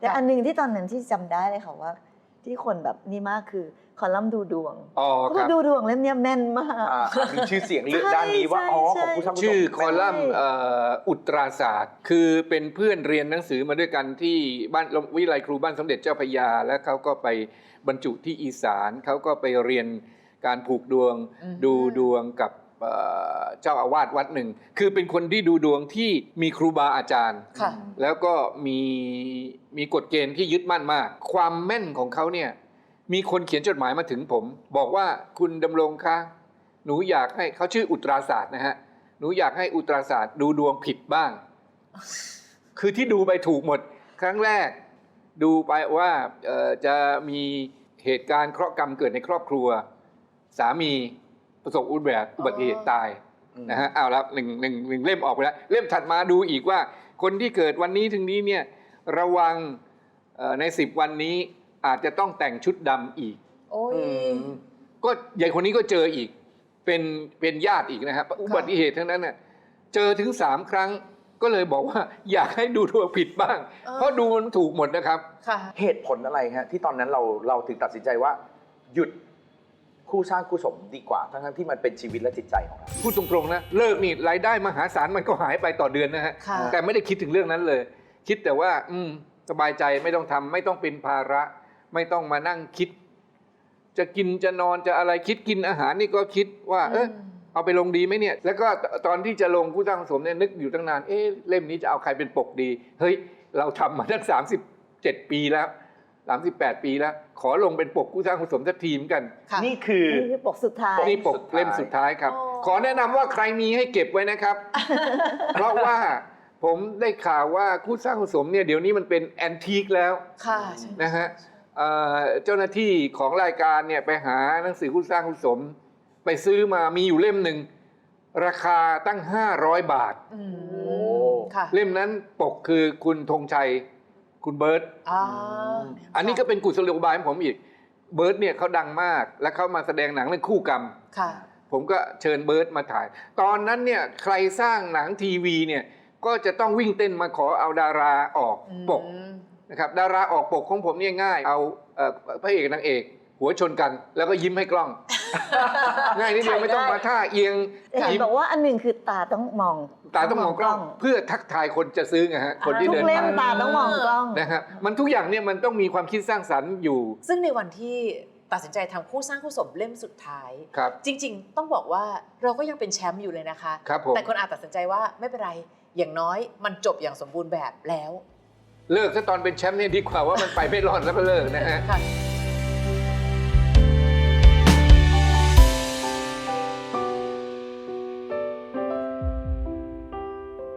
แต่อันหนึงที่ตอนนั้นที่จำได้เลยค่ะว่า ที่คนแบบนี่มากคือคอลัมน์ดูดวงอ๋อเพคราะรับดูดวงเล่มเนี้ยแม่นมากอ่ามีชื่อเสียงเรื่องใช่ด้านนี้ว่าใช่อ๋อใช่ของผู้สร้างผู้สมชื่อคอลัมน์ใช่เอ่ออุตราศาสตร์ คือเป็นเพื่อนเรียนหนังสือมาด้วยกันที่บ้านวิทยาลัยครูบ้านสมเด็จเจ้าพระยา แล้วเขาก็ไปบรรจุที่อีสานเขาก็ไปเรียนการผูกดวงอืมดูดวงกับ เอ่อเจ้าอาวาสวัดหนึ่ง คือเป็นคนที่ดูดวงที่มีครูบาอาจารย์ ค่ะ แล้วก็มีมีกฎเกณฑ์ที่ยึดมั่นมาก ความแม่นของเขาเนี่ย มีคนเขียนจดหมายมาถึงผม บอกว่าคุณดำรงคะ หนูอยากให้เขาชื่ออุตราศาสตร์นะฮะ หนูอยากให้อุตราศาสตร์ดูดวงผิดบ้าง คือที่ดูไปถูกหมด ครั้งแรก ดูไปว่าเอ่อจะมีเหตุการณ์เคราะห์กรรมเกิดในครอบครัว สามี ประสบอุบัติเหตุอุบัติเหตุตายนะฮะเอาละหนึ่งหนึ่งหนึ่งเล่มออกไปแล้วเล่มถัดมาดูอีกว่า คนที่เกิดวันนี้ถึงนี้เนี่ยระวังเอ่อในสิบวันนี้อาจจะต้องแต่งชุดดำอีกโอ้ยอืมก็ใหญ่คนนี้ก็เจออีก เป็นเป็นญาติอีกนะครับอุบัติเหตุทั้งนั้นน่ะเจอถึงสามครั้งก็เลยบอกว่าอยากให้ดูดวงผิดบ้างเออเพราะดูมันถูกหมดนะครับค่ะเหตุผลอะไรฮะที่ตอนนั้นเราเราถึงตัดสินใจว่า หยุด คู่สร้างคู่สมดีกว่า ทั้งๆที่มันเป็นชีวิตและจิตใจของเรา พูดตรงๆนะเลิกนี่รายได้มหาศาลมันก็หายไปต่อเดือนนะฮะค่ะ แต่ไม่ได้คิดถึงเรื่องนั้นเลย คิดแต่ว่า อืม สบายใจไม่ต้องทำไม่ต้องเป็นภาระ ไม่ต้องมานั่งคิด จะกินจะนอนจะอะไรคิดกินอาหารนี่ก็คิดว่า เออมเอาไปลงดีไหมเนี่ย แล้วก็ตอนที่จะลงผู้สร้างสมเนี่ยนึกอยู่ตั้งนาน เอ๊ะเล่มนี้จะเอาใครเป็นปกดี เฮ้ย เราทำมาตั้งสามสิบเจ็ดปีแล้วสามสิบแปดปีแล้ว ขอลงเป็นปกผู้สร้างสมสักทีมกัน ค่ะนี่คือ นี่คือปกสุดท้าย นี่ปกสุดท้ายเล่มสุดท้ายครับอ๋อขอแนะนำว่าใครมีให้เก็บไว้นะครับ เพราะว่าผมได้ข่าวว่าคู่สร้างคู่สมเนี่ยเดี๋ยวนี้มันเป็นแอนทีคแล้วค่ะใช่นะฮะเอ่อเจ้าหน้าที่ของรายการเนี่ยไปหาหนังสือคู่สร้างคู่สม ไปซื้อมามีอยู่เล่มหนึ่งราคาตั้ง 500 บาท อืมโอ้ค่ะ เล่มนั้นปกคือคุณธงชัย คุณเบิร์ตอ่าอันนี้ก็เป็นกุศโลบายของผมอีก เบิร์ตเนี่ยเขาดังมาก และเขามาแสดงหนังเรื่องคู่กรรม ค่ะ ผมก็เชิญเบิร์ตมาถ่าย ตอนนั้นเนี่ยใครสร้างหนังทีวีเนี่ยก็จะต้องวิ่งเต้นมาขอเอาดาราออกปกอืมนะครับดาราออกปกของผมเนี่ยง่าย เอาเอ่อพระเอกนางเอก หัวชนกัน แล้วก็ยิ้มให้กล้อง ง่ายนิดเดียวไม่ต้องมาท่าเอียงแต่เห็นยิ้มบอกว่าอันหนึ่งคือตาต้องมอง ตาต้องมองกล้อง เพื่อทักทายคนจะซื้อไงฮะคนที่ทุเดิกนเล่มผ่านตาต้องมองกล้องนะครับมันทุกอย่างเนี่ยมันต้องมีความคิดสร้างสรรค์อยู่ ซึ่งในวันที่ตัดสินใจทำคู่สร้างคู่สมเล่มสุดท้ายครับจริง ๆ ต้องบอกว่าเราก็ยังเป็นแชมป์อยู่เลยนะคะครับผมแต่คนอาจตัดสินใจว่าไม่เป็นไรอย่างน้อยมันจบอย่างสมบูรณ์แบบแล้ว เลิกซะตอนเป็นแชมป์เนี่ยดีกว่าว่ามันไปไม่รอดแล้วก็เลิกนะฮะค่ะ